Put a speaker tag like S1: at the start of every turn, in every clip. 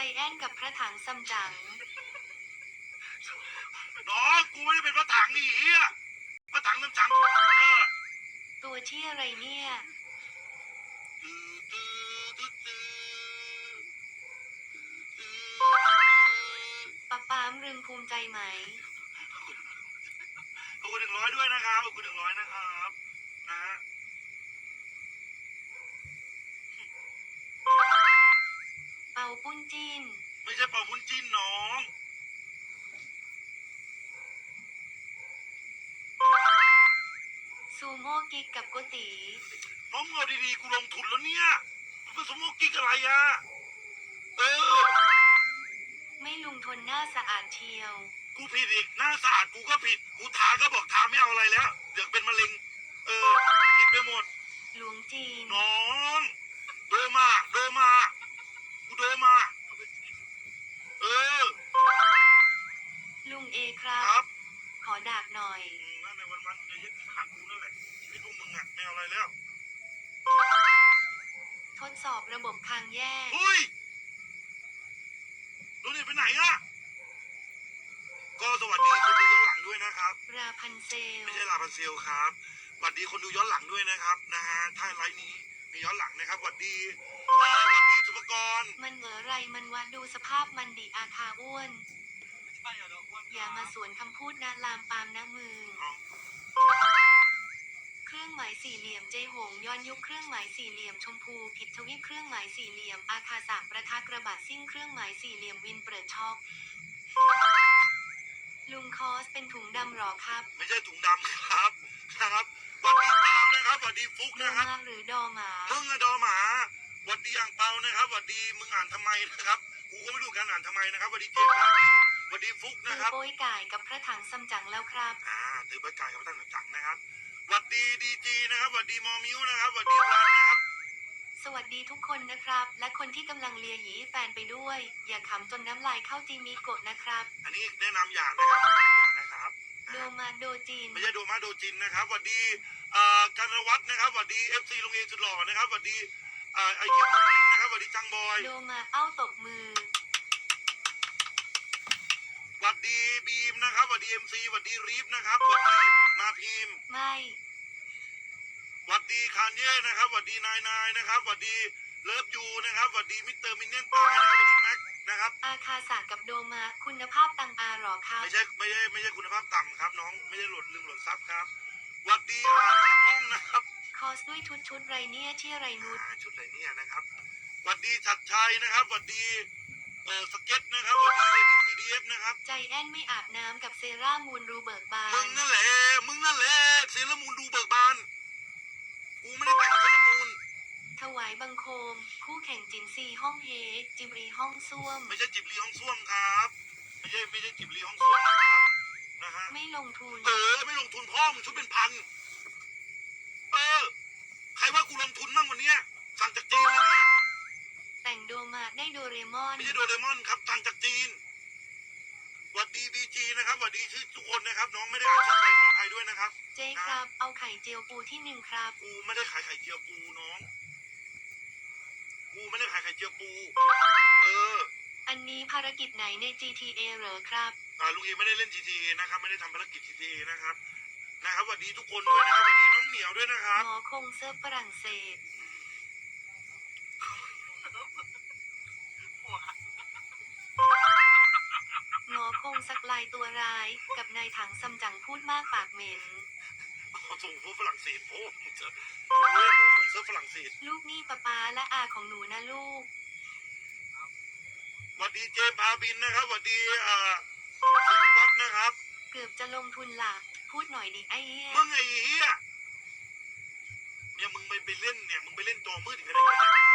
S1: ใจแอนกับพระถังซัมจั๋ง
S2: น้องกูไม่ได้เป็นพระถังนี่เฮียพระถังน้ำจังเออ
S1: ตัวที่อะไรเนี่ย
S2: ตื้อตื้อตื้อตื้อตื้อ
S1: ปะปามรึงภูมิใจไหม
S2: ขอบคุณหนึ่งร้อยด้วยนะครับขอบคุณหนึ่งร้อยนะครับนะฮะ
S1: เป่าปุ้นจิน
S2: ไม่ใช่เป่าบุญจิ้นน้อง
S1: ซูโม่กิ๊กกับโกตี
S2: น้องเอาดีๆกูลงทุนแล้วเนี่ยมันเป็นสมมติกิ๊กอะไรอะเออ
S1: ไม่ลุงทนหน้าสะอาดเชียว
S2: กูผิดอีกหน้าสะอาดกูก็ผิด กูทาก็บอกทาไม่เอาอะไรแล้ว เดี๋ยวเป็นมะเร็ง เออผิดไปหมด
S1: หลวงจีน
S2: น้อง โดมา โดมา
S1: ระบบคางแยก
S2: เฮ้ยโดนนี่ไปไหนอะก็สวัสดีคนดูย้อนหลังด้วยนะครับ
S1: ราพันเซล
S2: ไม่ใช่ลาพันเซลครับสวัสดีคนดูย้อนหลังด้วยนะครับนะฮะถ้าไลฟ์นี้มีย้อนหลังนะครับสวัสดีเอ่อสวัสดีสุภกร
S1: มันเหงอไรมันวะดูสภาพมันดีอาคาอ้วน อย่ามาสวนคำพูดนะลามปามนะมือ
S2: เอา
S1: เครื่องหมายสี่เหลี่ยมเจหงย้อนยุคเครื่องหมายสี่เหลี่ยมชมพูผิดทวีปเครื่องหมายสี่เหลี่ยม อาคาสามประทักระบาดซิ่งเครื่องหมายสี่เหลี่ยมวินเปิดช็อกลุงคอสเป็นถุงดำหรอครับ
S2: ไม่ใช่ถุงดำครับนะครับสวัสดีตามนะครับสวัสดีฟุก
S1: โด
S2: นะครับ
S1: มาหรือดอหมา
S2: มึงอะดอหมาสวัสดีอ่างเปานะครับสวัสดีมึงอ่านทำไมนะครับกูก็ไม่รู้การอ่านทำไมนะครับสวัสดีเจมส์พาบินสวัสดีฟุก
S1: ตื
S2: นะ
S1: อ
S2: ครับ
S1: โป้ยไก่กับพระถังซัมจั๋งแล้วครับ
S2: อ่าถือประกาศกับท่านจังนะครับ สวัสดีดีจีนะครับสวัสดีมอมิวนะครับสวัสดีรันนะครับ
S1: สวัสดีทุกคนนะครับ และคนที่กำลังเลียหยีแฟนไปด้วย อย่าขำจนน้ำลายเข้าจีมิโกะนะครับ
S2: อันนี้แนะนำอย่างนะครับอย่างนะครับ
S1: โดมาโดจีน
S2: ไม่ใช่โดมาโดจินนะครับสวัสดีเอ่อกันวัฒน์นะครับสวัสดีเอฟซีโรงเรียนสุดหล่อนะครับสวัสดีเอ่อไอคิวมิ่งนะครับสวัสดีจังบอย
S1: โดมาเอ้าตบมือ
S2: สวัสดีบีมนะครับสวัสดีเอ็มซีสวัสดีรีฟนะครับสวัสดีมาพิมพ์
S1: ไม่
S2: สวัสดีคานเย่นะครับสวัสดีนายนายนะครับสวัสดีเลิฟยูนะครับสวัสดีมิสเตอร์มินเนี่ยนตายนะครับสวัสดีแม็กนะครับ
S1: อาคาสะกับโดมาคุณภาพตังอาหรอครับ
S2: ไม่ใช่ไม่ใช่ไม่ใช่คุณภาพต่ำครับ น้องไม่ใช่หลดลืมหลดซับครับสวัสดีอ่านหาห้องนะครับ
S1: คอสด้วยชุดชุดไรเนี่ยที่ไรนุช
S2: อ่าชุดอะไรเนี่ยนะครับสวัสดีชัดชัยนะครับสวัสดี เอ่อสเก็ตนะครับสวัสดีเอดีซีดีเอฟนะครับ
S1: ใจแอนไม่อาบน้ำกับเซรามูนรูเบิร์กบา
S2: มึ
S1: น
S2: งนั่นแหละ มึงนั่นแหละเซเลอร์มูนดูเบิกบาน กูไม่ได้แต่งเซเลอร์มูน
S1: ถวายบังคม คู่แข่งจินซีห้องเฮ จิบรีห้องส้วม
S2: ไม่ใช่จิบลีห้องส้วมครับ ไม่ใช่ไม่ใช่จิบลีห้องส้วมนะครับ นะฮะ
S1: ไม่ลงทุน
S2: เออ ไม่ลงทุนพ่อมึงชุดเป็นพัน เออ ใครว่ากูลงทุนบ้างวันเนี้ยสั่งจากจีนเลยเนี่ย
S1: แต่งโด มาได้โดเรมอน
S2: ไม่ใช่โดเรมอนครับสั่งจากจีนหวัดดีบีจีนะครับหวัดดีชื่อทุกคนนะครับ น้องไม่ได้อ่านชื่อใครขออภัยด้วยนะครับ
S1: เจ๊ครับ เอาไข่เจียวปูที่หนึ่งครับ
S2: กูไม่ได้ขายไข่เจียวปูน้อง กูไม่ได้ขายไข่เจียวปู เออ
S1: อันนี้ภารกิจไหนใน GTA เหรอครับ
S2: อ่าลุงเอไม่ได้เล่น GTA นะครับ ไม่ได้ทำภารกิจ GTA นะครับ นะครับหวัดดีทุกคนด้วยนะครับหวัดดีน้องเหมียวด้วยนะครับ
S1: หมอคงเซิร์ฟฝรั่งเศสายตัวร้ายกับนายถังซัมจั๋งพูดมากปากเหม็น
S2: เขาส่งพวกฝรั่งเศสโอ้มึงเจอมึงเล่นของคงเซิร์ฟฝรั่งเศส
S1: ลูกนี่ป้าป๊าและอาของหนูนะลูก
S2: หวัดดีเจมส์พาบินนะครับหวัดดีเอ่อสิริวัฒน์นะครับ
S1: เกือบจะลงทุนหลักพูดหน่อยดิไอ้เหี้ย
S2: มึงไอ้เหี้ยเนี่ยมึงไปไปเล่นเนี่ยมึงไปเล่นจอมืดอีกแล้ว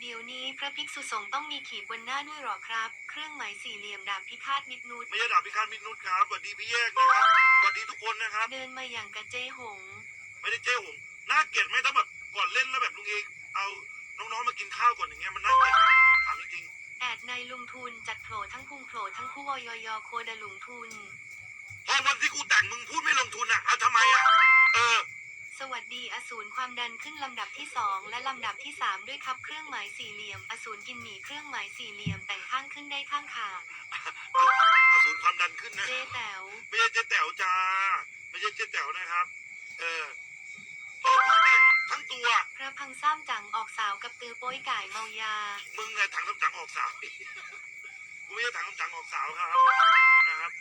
S2: เนี่ยทำทำไมเนี่ย
S1: เดี๋ยวนี้พระภิกษุสงฆ์ต้องมีขีดบนหน้าด้วยหรอครับ เครื่องหมายสี่เหลี่ยมดาบพิฆาตมิดนุษ
S2: ไม่ใช่ดาบพิฆาตมิตรนุชครับหวัดดีพี่แยกนะครับหวัดดีทุกคนนะครับ
S1: เดินมาอย่างกระเจหง
S2: ไม่ได้เจ้ผมน่าเกลียดไหมถ้าแบบก่อนเล่นแล้วแบบลุงเองเอาน้องๆมากินข้าวก่อนอย่างเงี้ยมันน่าเกลียดไหมถามจริง
S1: แอดในลุงทุนจัดโผล่ทั้งพุงโผล่ทั้งคู่วอยอโคดะหลุงทุน
S2: ๆพอวันที่กูแต่งมึงพูดไม่ลงทุนอะเอาทำไมอะเออ
S1: สสวัสดีอสูรความดันขึ้นลำดับที่สองและลำดับที่สามด้วยครับเครื่องหมายสี่เหลี่ยม อสูรกินหมี่เครื่องหมายสี่เหลี่ยมแต่งข้างขึ้นได้ข้างขา
S2: อสูรความดันขึ้นนะ
S1: เจแต๋ว
S2: ไม่ใช่เจ๊แต๋วจ้า ไม่ใช่เจ๊แต๋วนะครับ เออเพราะกูแต่งทั้งตัว
S1: พระพังซ้ำจังออกสาวกับตือโป้ยก่ายเมายา
S2: มึงไงถังน้ำจังออกสาว กูไม่ใช่ถังน้ำจังออกสาวครับนะครับ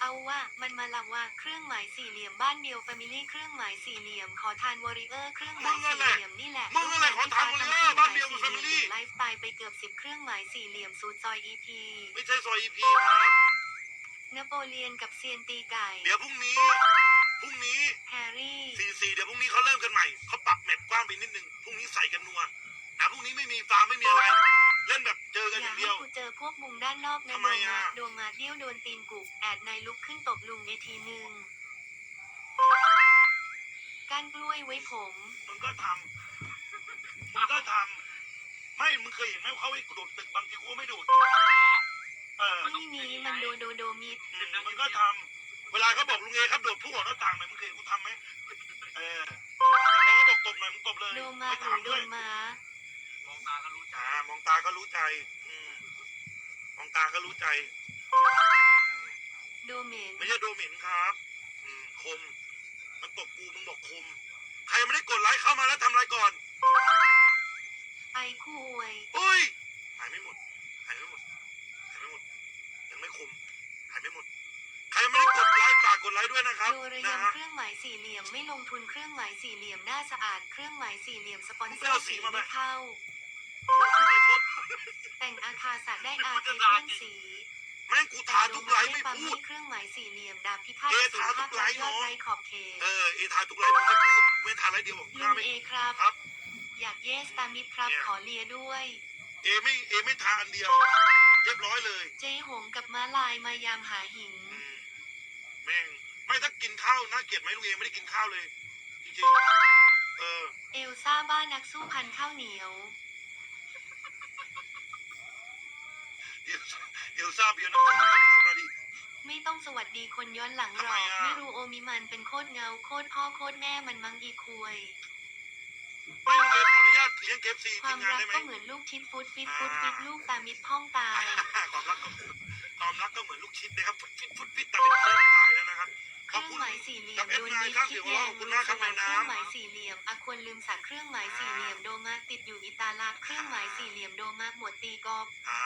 S1: เอาว่ามันมาละว่าเครื่องหมายสี่เหลี่ยมบ้านเดียวแฟมิลี่เครื่องหมายสี่เหลี่ยมขอทานวอริเออร์เครื่องหมายสี่เหลี่ยมนี่แหละ
S2: มึงอะไรขอทาน warrior บ้านเดียวกับ family
S1: ไลฟ์สไตล์ไปเกือบสิบเครื่องหมายสี่เหลี่ยมซูดซอยอีพี
S2: ไม่ใช่ซอยอีพีครับ
S1: นโปเลียนกับเซียนตีไก่
S2: เดี๋ยวพรุ่งนี้พรุ่งนี้
S1: แฮร์รี่
S2: สี่สี่เดี๋ยวพรุ่งนี้เขาเริ่มกันใหม่เขาปรับแมตช์กว้างไปนิดนึงพรุ่งนี้ใส่กันนัวนะพรุ่งนี้ไม่มีฟาร์มไม่มีอะไร เล่นแบบเจอกันอย่
S1: อา
S2: ย่าง
S1: ให้
S2: เดียว
S1: กูเจอพวกมุงด้านนอกนะ
S2: ทำไมอะ
S1: โดมาเดี้ยวโดนตีนกุกแอดนายลุกขึ้นตบลุงเอทีหนึ่งก้านกล้วยไว้ผม
S2: มึงก็ทำมึงก็ทำไม่มึงเคยเห็นไหมว่าเขาไอ้กระโดดตึกบางทีกูก็ไม่โดดเออ
S1: ไม่มีมันโดโดโดมิด
S2: อืมมึงก็ทำเวลาเขาบอกลุงเอครับโดดผู้ออกหน้าต่างหน่อยมึงเคยเห็นกูทำไหมเออแต่เขาก็บอกตบหน่อยมึงตบเลย
S1: โดมา
S2: ไม่
S1: หรื
S2: ถาม
S1: อโด
S2: ด้วย
S1: นม้า
S2: มอง ตาก็รู้ใจมองตาก็รู้ใจ อืมมองตาก็รู้ใจอืม
S1: โดเมน
S2: ไม่ใช่โดหมินครับ อืมคม มันตบกูมึงบอกคม ใครไม่ได้กดไลค์เข้ามาแล้วทำอะไรก่อน
S1: ไอคู่อวย
S2: เฮ้ย หายไม่หมด หายไม่หมด หายไม่หมด ยังไม่คม หายไม่หมด ใครไม่ได้กดไลค์ฝากกดไลค์ด้วยนะครับ
S1: โดระ
S2: นะ
S1: ยำ
S2: ฮะ
S1: เครื่องหมายสี่เหลี่ยมไม่ลงทุนเครื่องหมายสี่เหลี่ยมหน้าสะอาดเครื่องหมายสี่เหลี่ยมสปอนเซอร์สีไม่เข้า
S2: พูดไปชด
S1: แต่งอาคาสะได้อาเคเพื่อนสี
S2: แม่งกูทาทุกไลค์ไม่
S1: ปั๊ม
S2: พูด
S1: เครื่องหมายสี่เหลี่ยมดาบพิฆาต
S2: เอ
S1: สู
S2: ทาทุ
S1: ภาพ
S2: กไล
S1: ย
S2: ค์
S1: อด
S2: เนอะ
S1: ไรขอบเขต
S2: เออเอทาทุกไลค์มึงไม่พูดไม่ทาไลค์เดียวบอกห
S1: ลุ
S2: น้างไม่
S1: เอครับ
S2: ครับ
S1: อยากเยสตามิดครับ
S2: เนี่ย
S1: ขอเลียด้วย
S2: เอไม่เอไม่ทาอันเดียว เรียบร้อยเลย
S1: เจ๊หงกับม้าลายมายามหาหิง
S2: อืมแม่งไม่ถ้ากินข้าวน่าเกลียดไหมลุงเอไม่ได้กินข้าวเลยจริงๆเออ
S1: เอลซ่าบ้านนักสู้พันข้าวเหนียว
S2: เอลซ่าเอ ลซ่าเบียร์น้ำส้มข้าวเหนียวหน่อยดิ
S1: ไม่ต้องสวัสดีคนย้อนหลังหร
S2: ทำไม
S1: อก
S2: อะ
S1: ไม่รู้โอมิมันเป็นโคตรเงาโคตรพ่อโคตรแม่มันมั้งอีคุย
S2: ไม่ลุงเอขออนุญาตเลี้ยงเคฟซี
S1: ควา
S2: ที
S1: ม
S2: มงาน
S1: รัก
S2: ได้ไหม
S1: ก็เหมือนลูกชิดฟุตฟิตฟุตฟิตลูกตามิดพ่องตาย
S2: ความรักก็ความรักก็เหมือนลูกชิดนะครับฟุตฟิตฟุตฟิตแต่เป็นโค้งตายแล้วนะครับ
S1: เค
S2: ขอบ
S1: รื่อง
S2: คุณ
S1: หมายสี่เหลี่ย
S2: กั
S1: ม
S2: บเอฟ
S1: โดน
S2: นาย
S1: ยิง
S2: ครับ
S1: คิ
S2: เสีย
S1: ด
S2: ง
S1: แย
S2: ร้อง
S1: ง
S2: ขอบคุณ
S1: ลู
S2: มาก
S1: ก
S2: ค
S1: ส
S2: รับ
S1: วร
S2: ใน
S1: รค์เครื่องห
S2: น้ำ
S1: มายสี่เหลี่ยมอะควรลืมสักเครื่องหมายสี่เหลี่ยมโดมาติดอยู่อิตาลาเครื่องหมายสี่เหลี่ยมโดมาหมวดตีกอล์ฟ
S2: อ่า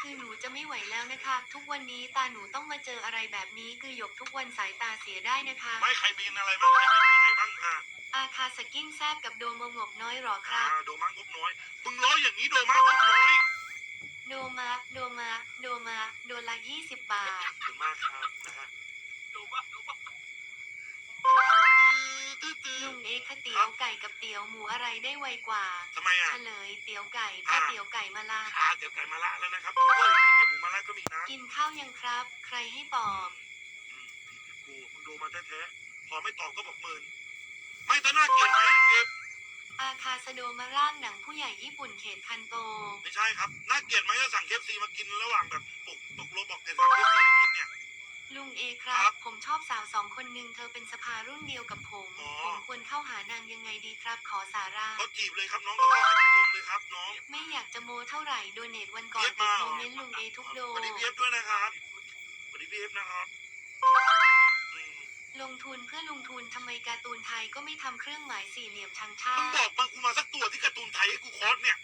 S1: คือหนูจะไม่ไหวแล้วนะคะ ทุกวันนี้ตาหนูต้องมาเจออะไรแบบนี้คือหยกทุกวันสายตาเสียได้นะคะ
S2: ไม่ใครบินอะไรบ้างใครบินตัวไหนบ้างอ่า
S1: อาคาสกิ้งแซบกับโดมงบน้อยหรอค
S2: อ่า
S1: รับ
S2: โดมังงบน้อย มึงร้อยอย่างนี้โดมังงบน้อย
S1: โดมา โดมา โดมา โดละยี่สิบบาท
S2: ขอบคุณมากครับนะฮะดูบ้าดูบ้าตื้อตื้อ
S1: ลุงเอกเตี๋ยวไก่กับเตี๋ยวหมูอะไรได้ไวกว่า
S2: ทำไมอะ
S1: เฉลยเตี๋ยวไก่ป้าเตี๋ยวไก่มาลา
S2: อ่าเดี๋ยวไก่มาละแล้วนะครับเฮ้ยกินเดี๋ยวหมูมาละก็มีนะ
S1: กินข้าวยังครับ ใครให้ตอบ
S2: อืมกูมึงดูมาแท้ๆพอไม่ตอบก็บอกหมื่นไม่แต่น่าเกลียดไหมลุงเอฟ
S1: อาคาสโดมาร่างหนังผู้ใหญ่ญี่ปุ่นเขตคันโต
S2: ไม่ใช่ครับน่าเกลียดไหมถ้าสั่งเคฟซีมากินระหว่างแบบตกตกลงบอกแต่สั่งเคฟซีมากินเนี่ย
S1: ลุงเอครั
S2: ครับบ
S1: ผมชอบสาวสองคนหนึ่งเธอเป็นสภารุ่นเดียวกับผม
S2: อ๋อ
S1: ผมควรเข้าหานางยังไงดีครับ ขอสาระ
S2: เขาจีบเลยครับน้องก็เข้าหาตรงๆเลยครับน้อง
S1: ไม่อยากจะโมเท่าไหร่โดเนทวันก่อน
S2: เรียก
S1: ติ
S2: มา
S1: ดโมเมนต์ลุงเอทุกโด
S2: สวัสดีพีเอฟด้วยนะครับสวัสดีพีเอฟนะครับอืม
S1: ลงทุนเพื่อลงทุนทำไมการ์ตูนไทยก็ไม่ทำเครื่องหมายสี่เหลี่ยมทางชา
S2: มึงบ
S1: ติ
S2: อกมากูมาสักตัวที่การ์ตูนไทยให้กูคอสเนี่ย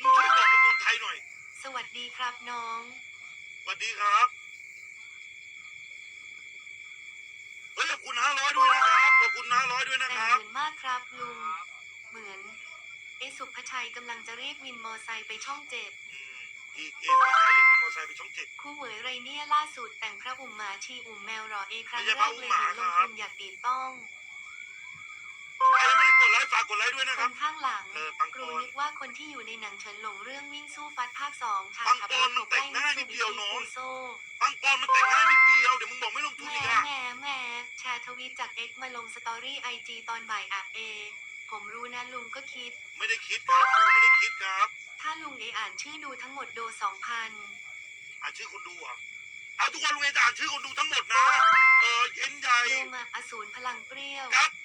S2: มึงช่วยบอกการ์ตูนไทยหน่อย
S1: สวัสดีครับน้อง
S2: สวัสดีครับ ห้าร้อยด้วยนะ
S1: แต่
S2: ค
S1: ง
S2: รับ
S1: เหมือนมากครับลุง เหมือน เอสุภชัยกำลังจะเรียกวินมอไซค์ไปช่องเจ็ด
S2: อืมอีกเอฟไทยเรียกวินมอเตอร์ไซค์ไปช่องเจ็ด
S1: คู่เหวยไรเนี่ยล่าสุดแต่งพระอุ่มหมาชีอุ่มแมวรอเอครั้งแรกเลยเห็นลงทุนอยากดีป้อง
S2: ฝากกดไลค์ด้วยนะ
S1: ค
S2: ครับ
S1: นข้างหลัง
S2: เออปัง
S1: ค
S2: ป
S1: รู
S2: อน
S1: นึกว่าคนที่อยู่ในหนังเฉินหลงเรื่องวิ่งสู้ฟัดภาคสองทาง
S2: ปัง
S1: ขับ
S2: ป
S1: ร
S2: อน
S1: ถ
S2: มันแต่งง่ายนิดเดียวน้อง
S1: โซ่
S2: ปังปอนมันแต่งง่ายนิดเดียวเดี๋ยวมึงบอกไม่ลงทุน
S1: แหม
S2: อีกอะ
S1: แหมแหมแชร์ทวีตจากเอ็กมาลงสตอรี่ไอจีตอนบ่ายอะเอ ผมรู้นะลุงก็คิด
S2: ไม่ได้คิดครับกูไม่ได้คิดครับ
S1: ถ้าลุงเออ่านชื่อดูทั้งหมดโดสองพัน
S2: อ่านชื่อคนดูเหรอะเอาทุกคนลุงเอจะอ่านชื่อคนดูทั้งหมดนะ เออเอ็นใหญ่
S1: โดมาอสูรพลังเปรี้ยว
S2: ครับดุ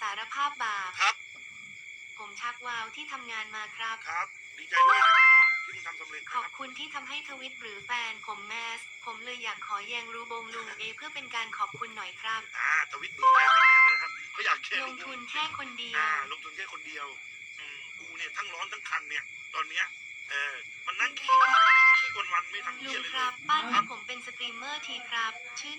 S1: สารภาพบาป
S2: ครับ
S1: ผมชักวาวที่ทำงานมาครับ
S2: ครับ ดีใจด้วยนะครับน้องที่มึงทำสำเร็จ
S1: ข
S2: นะ
S1: อบ
S2: ครับ
S1: คุณที่ทำให้ทวิตหรือแฟนผมแมส ผมเลยอยากขอแยงรูบงลุงเอเพื่อเป็นการขอบคุณหน่อยครับ
S2: อ่าทวิตเบอร์แฟนตอนนี้นะครับเขาอยากแชร์
S1: ลงทุนแค่คนเดีย
S2: อ่าวลงทุนแค่คนเดียวอืมกูเนี่ยทั้งร้อนทั้งคันเนี่ย ตอนเนี้ยเออมันนั่งขี้ขี้วันวันๆไม่ทำ
S1: ลุ
S2: เหี้ย
S1: ง
S2: เลย
S1: ครับบ้านของผมเป็นสตรีมเมอร์ทีครับ ชื่อ